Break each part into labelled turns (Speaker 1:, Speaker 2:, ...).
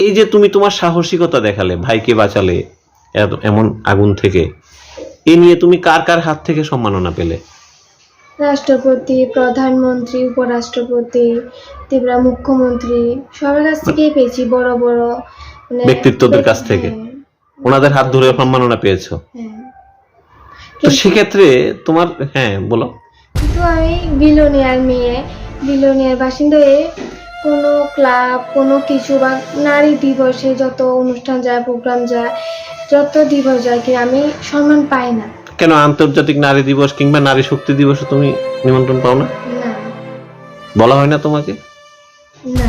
Speaker 1: এই যে তুমি তোমার সাহসিকতা দেখালে ভাইকে বাঁচালে এমন আগুন থেকে এ নিয়ে তুমি কার কার হাত থেকে সম্মাননা পেলে
Speaker 2: রাষ্ট্রপতি প্রধানমন্ত্রী উপরাষ্ট্রপতি ত্রিপুরা মুখ্যমন্ত্রী সবার কাছ থেকেই পেয়েছি বড় বড় মানে
Speaker 1: ব্যক্তিত্বদের কাছ থেকে?
Speaker 2: হ্যাঁ,
Speaker 1: ওনাদের হাত ধরে সম্মাননা পেয়েছ
Speaker 2: হ্যাঁ।
Speaker 1: তো সেক্ষেত্রে তোমার হ্যাঁ বলো
Speaker 2: কিন্তু আমি বিলোনিয়ার মেয়ে বিলোনিয়ার বাসিন্দা হয়ে কোনো ক্লাব কোনো কিছু বা নারী দিবসে যত অনুষ্ঠান যায় প্রোগ্রাম যায় যত দিবস যায় কি আমি সম্মান পাই না।
Speaker 1: কেন আন্তর্জাতিক নারী দিবস কিংবা নারী শক্তি দিবসে তুমি নিমন্ত্রণ পাও না?
Speaker 2: না।
Speaker 1: বলা হয় না তোমাকে?
Speaker 2: না।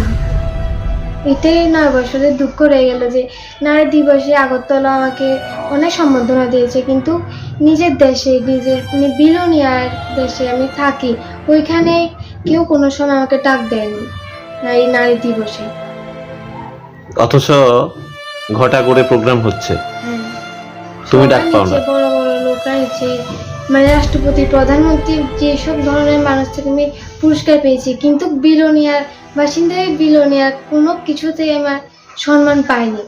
Speaker 2: এটাই নয় বছরের দুঃখ রয়ে গেল যে নারী দিবসে আগরতলা আমাকে অনেক সম্বর্ধনা দিয়েছে কিন্তু নিজের দেশে নিজের মানে বিলোনিয়ার দেশে আমি থাকি। ওইখানে কেউ কোনো সময় আমাকে ডাক দেয়নি। নারী নারী দিবসে।
Speaker 1: অথচ ঘটা করে প্রোগ্রাম হচ্ছে।
Speaker 2: হ্যাঁ।
Speaker 1: তুমি ডাক পাও না।
Speaker 2: বড় বড় লোকরা নিচ্ছে মানে রাষ্ট্রপতি প্রধানমন্ত্রী যেসব ধরনের মানুষ থেকে আমি পুরস্কার পেয়েছি কিন্তু বিলোনিয়ার বাসিন্দায় বিলোনিয়ার কোনো কিছুতেই আমার সম্মান পাইনি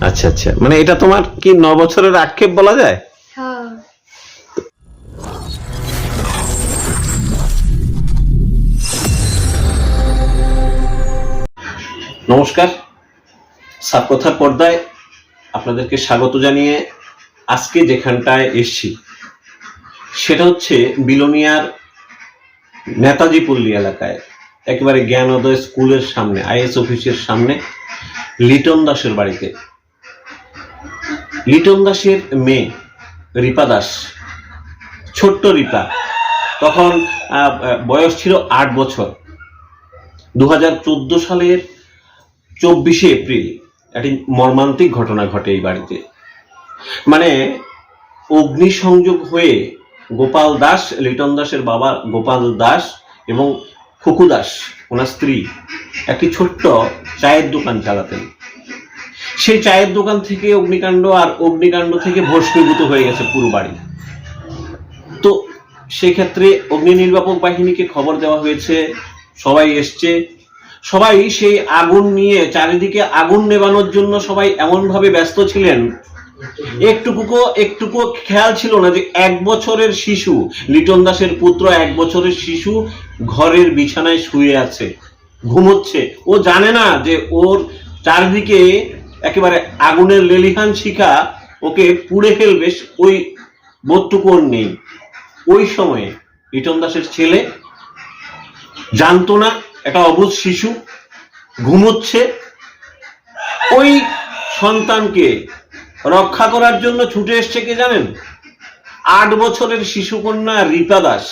Speaker 1: আচ্ছা আচ্ছা। মানে এটা তোমার কি ন বছরের আক্ষেপ বলা যায়? নমস্কার। সাপকথার পর্দায় আপনাদেরকে স্বাগত জানিয়ে আজকে যেখানটায় এসছি, সেটা হচ্ছে বিলোনিয়ার নেতাজি পল্লী এলাকায়, একেবারে জ্ঞানোদয় স্কুলের সামনে, আইএস অফিসের সামনে, লিটন দাসের বাড়িতে। লিটন দাসের মেয়ে রিপা দাস, ছোট্ট রিপা, তখন বয়স ছিল আট বছর। দু হাজার চোদ্দ সালের চব্বিশে এপ্রিল একটি মর্মান্তিক ঘটনা ঘটে এই বাড়িতে। মানে অগ্নিসংযোগ হয়ে গোপাল দাস, লিটন দাসের বাবা গোপাল দাস এবং খুকু দাস, ওনার স্ত্রী একটি ছোট্ট চায়ের দোকান চালাতেন। সেই চায়ের দোকান থেকে অগ্নিকাণ্ড আর অগ্নিকাণ্ড থেকে ভস্মীভূত হয়ে গেছে পুরো বাড়ি। তো সেক্ষেত্রে অগ্নি নির্বাপক বাহিনীকে খবর দেওয়া হয়েছে, সবাই এসছে সবাই সেই আগুন নিয়ে চারিদিকে আগুন নেবানোর জন্য সবাই এমন ভাবে ব্যস্ত ছিলেন। একটুকুকো, একটুকু খেয়াল ছিল না যে এক বছরের শিশু, লিটন দাসের পুত্র এক বছরের শিশু ঘরের বিছানায় শুয়ে আছে, ঘুমোচ্ছে। ও জানে না যে ওর চারদিকে একেবারে আগুনের লেলিহান শিখা ওকে পুড়ে ফেলবে, ওই বোধটুকু ওর নেই। ওই সময়ে লিটন দাসের ছেলে জানতো না একটা অবুধ শিশু ঘুমোচ্ছে। ওই সন্তানকে রক্ষা করার জন্য ছুটে এসছে কে জানেন? আট বছরের শিশু কন্যা রিপা দাস।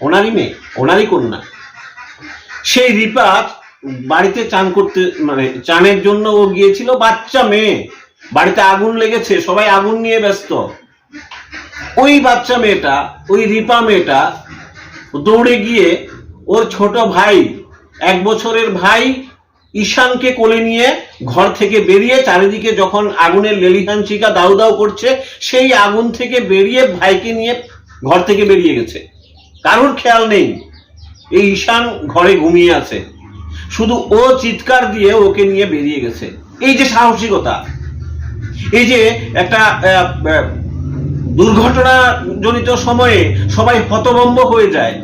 Speaker 1: ওনারই মেয়ে, ওনারই কন্যা। সেই রিপা বাড়িতে চান করতে মানে চানের জন্য ও গিয়েছিল, বাচ্চা মেয়ে। বাড়িতে আগুন লেগেছে, সবাই আগুন নিয়ে ব্যস্ত। ওই বাচ্চা মেয়েটা, ওই রিপা মেয়েটা দৌড়ে গিয়ে ওর ছোট ভাই এক বছরের ভাই ঈশানকে কোলে নিয়ে ঘর থেকে বেরিয়ে চারিদিকে যখন আগুনের লেলিহান চিকা দাউ দাউ করছে, সেই আগুন থেকে বেরিয়ে ভাইকে নিয়ে ঘর থেকে বেরিয়ে গেছে। কারোর খেয়াল নেই। এই ঈশান ঘরে ঘুমিয়ে আছে। শুধু ও চিৎকার দিয়ে ওকে নিয়ে বেরিয়ে গেছে। এই যে সাহসিকতা, এই যে একটা দুর্ঘটনা জনিত সময়ে সবাই হতভম্ব হয়ে যায়।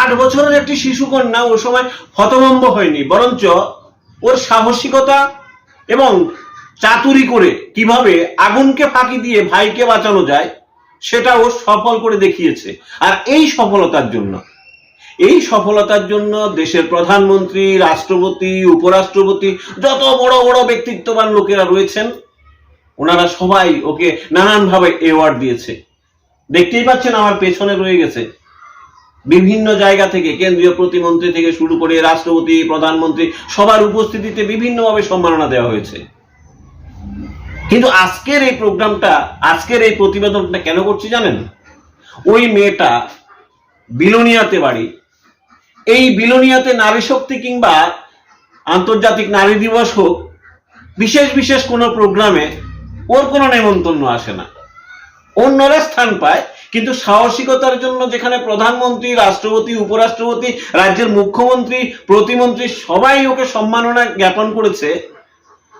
Speaker 1: আট বছরের একটি শিশু কন্যা ওই সময় হতভম্ব হয়নি, বরঞ্চ ওর সাহসিকতা এবং চাতুরি করে কীভাবে আগুনকে ফাঁকি দিয়ে ভাইকে বাঁচানো যায়, সেটা ও সফল করে দেখিয়েছে। আর এই সফলতার জন্য, এই সফলতার জন্য দেশের প্রধানমন্ত্রী, রাষ্ট্রপতি, উপরাষ্ট্রপতি, যত বড় বড় ব্যক্তিত্ববান লোকেরা রয়েছেন, ওনারা সবাই ওকে নানানভাবে অ্যাওয়ার্ড দিয়েছে। দেখতেই পাচ্ছেন আমার পেছনে রয়ে গেছে বিভিন্ন জায়গা থেকে, কেন্দ্রীয় প্রতিমন্ত্রী থেকে শুরু করে রাষ্ট্রপতি, প্রধানমন্ত্রী, সবার উপস্থিতিতে বিভিন্নভাবে সম্মাননা দেওয়া হয়েছে। কিন্তু আজকের এই প্রোগ্রামটা, আজকের এই প্রতিবেদনটা কেন করছি জানেন? ওই মেয়েটা বিলোনিয়াতে বাড়ি। এই বিলোনিয়াতে নারী শক্তি কিংবা আন্তর্জাতিক নারী দিবস হোক, বিশেষ বিশেষ কোনো প্রোগ্রামে ওর কোনো নেমন্তন্ন আসে না। অন্যরা স্থান পায় কিন্তু সাহসিকতার জন্য যেখানে প্রধানমন্ত্রী, রাষ্ট্রপতি, উপরাষ্ট্রপতি, রাজ্যের মুখ্যমন্ত্রী, প্রতিমন্ত্রী সবাই ওকে সম্মাননা জ্ঞাপন করেছে,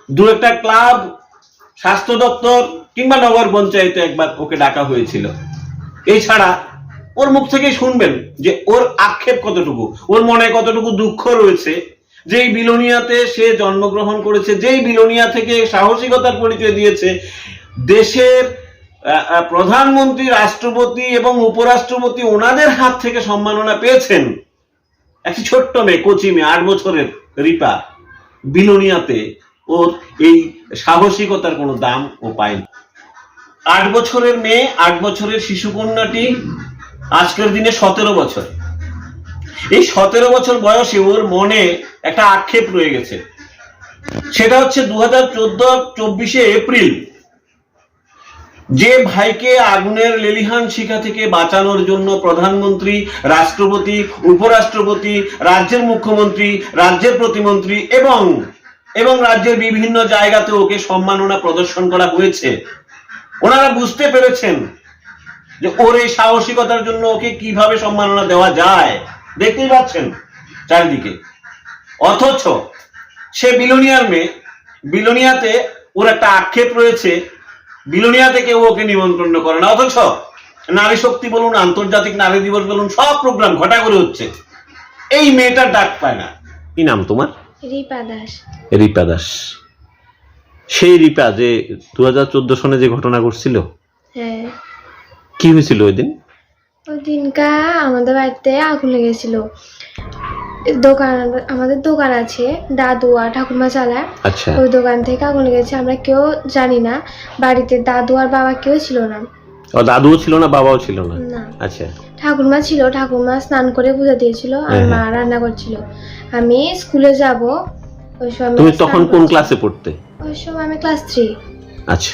Speaker 1: দু একটা ক্লাব, স্বাস্থ্য দপ্তর কিংবা নগর পঞ্চায়েতে একবার ওকে ডাকা হয়েছিল। এছাড়া ওর মুখ থেকেই শুনবেন যে ওর আক্ষেপ কতটুকু, ওর মনে কতটুকু দুঃখ রয়েছে, যেই বিলোনিয়াতে সে জন্মগ্রহণ করেছে, যেই বিলোনিয়া থেকে সাহসিকতার পরিচয় দিয়েছে, দেশের প্রধানমন্ত্রী, রাষ্ট্রপতি এবং উপরাষ্ট্রপতি ওনাদের হাত থেকে সম্মাননা পেয়েছেন একটি ছোট্ট মেয়ে, কচি মেয়ে, আট বছরের রিপা। বিলোনিয়াতে ওর এই সাহসিকতার কোনো দাম ও পায়নি। আট বছরের মেয়ে, আট বছরের শিশুকন্যাটি আজকের দিনে সতেরো বছর। এই সতেরো বছর বয়সে ওর মনে একটা আক্ষেপ রয়ে গেছে। সেটা হচ্ছে দু হাজার চোদ্দ, চব্বিশে এপ্রিল। যে ভাইকে আগুনের লেলিহান শিখা থেকে বাঁচানোর জন্য প্রধানমন্ত্রী, রাষ্ট্রপতি, উপরাষ্ট্রপতি, রাজ্যের মুখ্যমন্ত্রী, রাজ্যের প্রতিমন্ত্রী এবং এবং রাজ্যের বিভিন্ন জায়গাতে ওকে সম্মাননা প্রদর্শন করা হয়েছে। ওনারা বুঝতে পেরেছেন যে ওর এই সাহসিকতার জন্য ওকে কীভাবে সম্মাননা দেওয়া যায়। দেখতেই পাচ্ছেন চারিদিকে। অথচ সে বিলোনিয়ার মেয়ে, বিলোনিয়াতে ওর একটা আক্ষেপ রয়েছে বিলোনিয়া থেকে ওকে নিমন্ত্রণ করে না। অথচ নারী শক্তি বলুন আন্তর্জাতিক নারী দিবস বলুন সব প্রোগ্রাম ঘটা করে হচ্ছে। এই মেয়েটার ডাক পায় না। কি নাম তোমার?
Speaker 2: রিপা দাস।
Speaker 1: রিপা দাস। সেই রিপা যে দু হাজার চোদ্দ সনে যে ঘটনা ঘটছিল?
Speaker 2: হ্যাঁ।
Speaker 1: কি হয়েছিল ওই দিন?
Speaker 2: ওই দিনকা আমাদের বাড়িতে আগুন লেগেছিল। দোকান আমাদের দোকান আছে দাদু আর ঠাকুমা চালায়।
Speaker 1: আচ্ছা।
Speaker 2: ওই দোকান থেকে আগুন লেগেছে আমরা কেউ জানি না বাড়িতে দাদু আর বাবা কেউ ছিল না।
Speaker 1: ও দাদুও ছিল না বাবাও ছিল না?
Speaker 2: না।
Speaker 1: আচ্ছা।
Speaker 2: ঠাকুরমা ছিল ঠাকুরমা স্নান করে পুজো দিয়েছিল আর
Speaker 1: হ্যাঁ,
Speaker 2: মা রান্না করছিল। আমি স্কুলে যাব ওই সময়
Speaker 1: তুমি তখন কোন ক্লাসে পড়তে?
Speaker 2: ওই সময় আমি ক্লাস থ্রি
Speaker 1: আচ্ছা।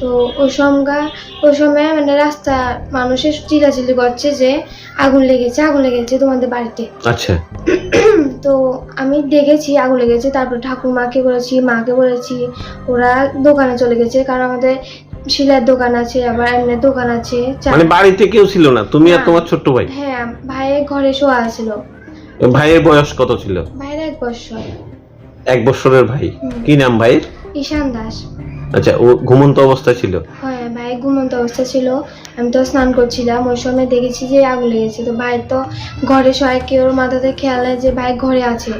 Speaker 2: তো ওই সময় ওই সময় মানে রাস্তা মানুষের চিল্লাচিল্লি করছে যে আগুন লেগেছে আগুন লেগেছে তোমাদের বাড়িতে।
Speaker 1: আচ্ছা।
Speaker 2: তো আমি দেখেছি আগুন লেগেছে তারপর ঠাকুরমাকে বলেছি মাকে বলেছি ওরা দোকানে চলে গেছে কারণ আমাদের শিলার দোকান আছে আবার এমনি দোকান আছে
Speaker 1: মানে বাড়িতে কেউ ছিল না? তুমি আর তোমার ছোট্ট ভাই?
Speaker 2: হ্যাঁ ভাইয়ের ঘরে শোয়া ছিল।
Speaker 1: ভাইয়ের বয়স কত ছিল?
Speaker 2: ভাইয়ের এক বছর।
Speaker 1: এক বছরের ভাই। কি নাম ভাইয়ের?
Speaker 2: ঈশান দাস।
Speaker 1: আচ্ছা ও ঘুমন্ত অবস্থা ছিল?
Speaker 2: হ্যাঁ ভাই, ঘুমন্ত অবস্থা ছিল। আমি তো স্নান করছিলাম, ওই সময় দেখেছি যে আগুন লেগেছে। তো ভাই, তো ঘরে সবাই কেউ মাথাতে খেয়াল যে ভাই ঘরে আছে।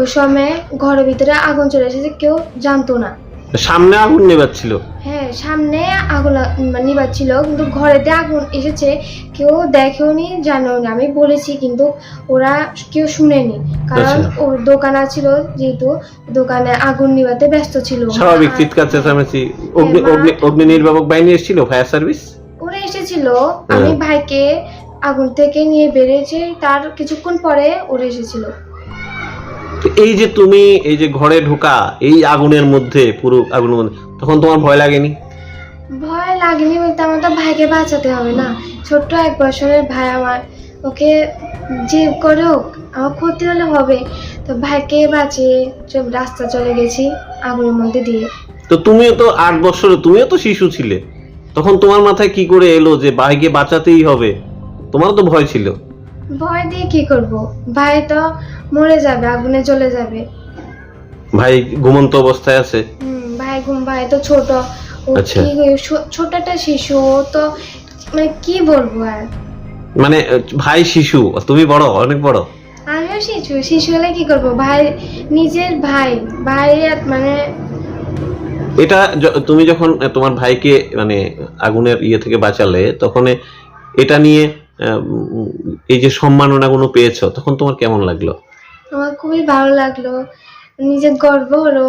Speaker 2: ওই সময় ঘরের ভিতরে আগুন চলে এসেছে, কেউ জানতো না।
Speaker 1: সামনে আগুন নেবাচ্ছিল?
Speaker 2: হ্যাঁ সামনে আগুন নিবাচ্ছিল কিন্তু ঘরেতে আগুন এসেছে। কেউ দেখেও নি জানেও নি আমি বলেছি কিন্তু ওরা কেউ শুনেনি। কারণ
Speaker 1: আচ্ছা।
Speaker 2: ওর দোকান ছিল যেহেতু দোকানে আগুন নিবাতে ব্যস্ত ছিল।
Speaker 1: স্বাভাবিক চিৎকার চেঁচামেচি। অগ্নি
Speaker 2: হ্যাঁ,
Speaker 1: অগ্নি নির্বাপক বাহিনী এসেছিল? Fire service?
Speaker 2: ওরা এসেছিল। আমি
Speaker 1: হ্যাঁ।
Speaker 2: ভাইকে আগুন থেকে নিয়ে বেরিয়েছে তার কিছুক্ষণ পরে ওরা এসেছিল।
Speaker 1: এই যে তুমি এই যে ঘরে ঢোকা এই আগুনের মধ্যে পুরো আগুনের মধ্যে তখন তোমার ভয় লাগেনি?
Speaker 2: ভয় লাগেনি বলতে আমার তো ভাইকে বাঁচাতে হবে না। ছোট্ট এক বছরের ভাই আমার ওকে যে করে হোক আমার ক্ষতি হলে হবে। তো ভাইকে বাঁচিয়ে সব রাস্তা চলে গেছি আগুনের মধ্যে দিয়ে।
Speaker 1: তো তুমিও তো আট বছরে তুমিও তো শিশু ছিলে। তখন তোমার মাথায় কি করে এলো যে ভাইকে বাঁচাতেই হবে? তোমারও তো ভয় ছিল।
Speaker 2: ভয় দিয়ে কি করব? ভাই তো মরে যাবে আগুনে চলে যাবে।
Speaker 1: ভাই ঘুমন্ত অবস্থায় আছে?
Speaker 2: হুম, ভাই ঘুম ভাই তো ছোট। ও
Speaker 1: আচ্ছা।
Speaker 2: কি ছো- ছোট একটা শিশু ও তো মানে কি বলব আর?
Speaker 1: মানে আহ, ভাই শিশু আর তুমি বড় অনেক বড়।
Speaker 2: আমিও শিশু শিশু হলে কি করব? ভাই নিজের ভাই ভাই আর মানে
Speaker 1: এটা য- তুমি যখন আহ, তোমার ভাইকে মানে আগুনের ইয়ে থেকে বাঁচালে তখন এ- এটা নিয়ে এই যে সম্মাননাগুলো পেয়েছ তখন তোমার কেমন লাগল?
Speaker 2: আমার খুবই ভালো লাগল। নিজের গর্ব হলো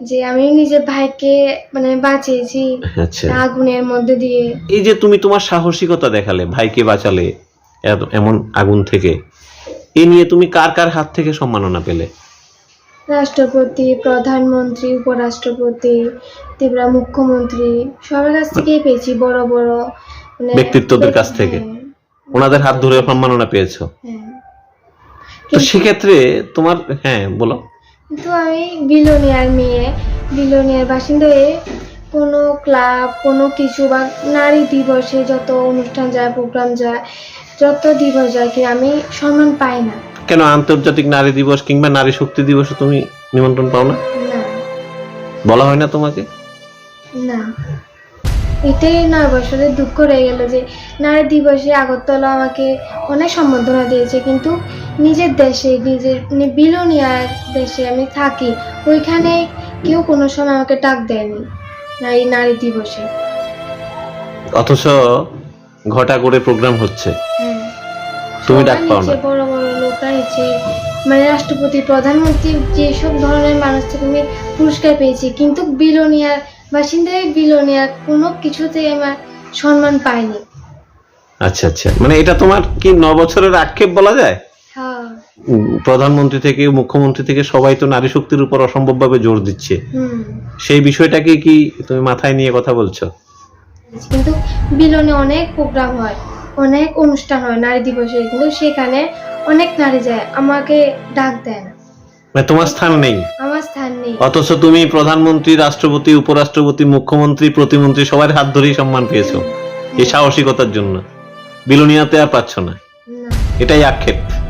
Speaker 2: যে আমি নিজের ভাইকে মানে বাঁচিয়েছি
Speaker 1: আচ্ছা।
Speaker 2: আগুনের মধ্যে দিয়ে।
Speaker 1: এই যে তুমি তোমার সাহসিকতা দেখালে ভাইকে বাঁচালে এমন আগুন থেকে এ নিয়ে তুমি কার কার হাত থেকে সম্মাননা পেলে?
Speaker 2: রাষ্ট্রপতি প্রধানমন্ত্রী উপরাষ্ট্রপতি ত্রিপুরা মুখ্যমন্ত্রী সবার কাছ থেকেই পেয়েছি বড় বড় মানে
Speaker 1: ব্যক্তিত্বদের কাছ থেকে? ওনাদের হাত ধরে সম্মাননা পেয়েছ?
Speaker 2: হ্যাঁ।
Speaker 1: তো সেক্ষেত্রে তোমার হ্যাঁ বলো।
Speaker 2: কিন্তু আমি বিলোনিয়ার মেয়ে বিলোনিয়ার বাসিন্দা হয়ে কোনো ক্লাব কোনো কিছু বা নারী দিবসে যত অনুষ্ঠান যায় প্রোগ্রাম যায় যত দিবস যায় কি আমি সম্মান পাই না।
Speaker 1: কেন আন্তর্জাতিক নারী দিবস কিংবা নারী শক্তি দিবসে তুমি নিমন্ত্রণ পাও না?
Speaker 2: না।
Speaker 1: বলা হয় না তোমাকে?
Speaker 2: না। এটাই নয় বছরের দুঃখ রয়ে গেল যে নারী দিবসে আগরতলা আমাকে অনেক সম্বর্ধনা দিয়েছে কিন্তু নিজের দেশে নিজের মানে বিলোনিয়ার দেশে আমি থাকি ওইখানে কেউ কোনো সময় আমাকে ডাক দেয়নি নারী নারী দিবসে।
Speaker 1: অথচ ঘটা করে প্রোগ্রাম হচ্ছে। তুমি ডাক পাও না।
Speaker 2: বড় বড় লোকরা নিচ্ছে মানে রাষ্ট্রপতি প্রধানমন্ত্রী যেসব ধরনের মানুষ থেকে আমি পুরস্কার পেয়েছি কিন্তু বিলোনিয়ার বাসিন্দায় বিলোনিয়ার কোনো কিছুতেই আমার সম্মান পাইনি
Speaker 1: আচ্ছা আচ্ছা। মানে এটা তোমার কি ন বছরের আক্ষেপ বলা যায়?
Speaker 2: হ্যাঁ।
Speaker 1: প্রধানমন্ত্রী থেকে মুখ্যমন্ত্রী থেকে সবাই তো নারী শক্তির উপর অসম্ভবভাবে জোর দিচ্ছে। সেই বিষয়টাকে কি তুমি মাথায় নিয়ে কথা বলছো?
Speaker 2: কিন্তু বিলনে অনেক প্রোগ্রাম হয় অনেক অনুষ্ঠান হয় নারী দিবসে। কিন্তু সেখানে অনেক নারী যায় আমাকে ডাক দেয় না
Speaker 1: মানে তোমার স্থান নেই।
Speaker 2: আমার স্থান নেই।
Speaker 1: অথচ তুমি প্রধানমন্ত্রী রাষ্ট্রপতি উপরাষ্ট্রপতি মুখ্যমন্ত্রী প্রতিমন্ত্রী সবার হাত ধরেই সম্মান পেয়েছ এই সাহসিকতার জন্য। বিলোনিয়াতে আর পাচ্ছ না।
Speaker 2: না।
Speaker 1: এটাই আক্ষেপ।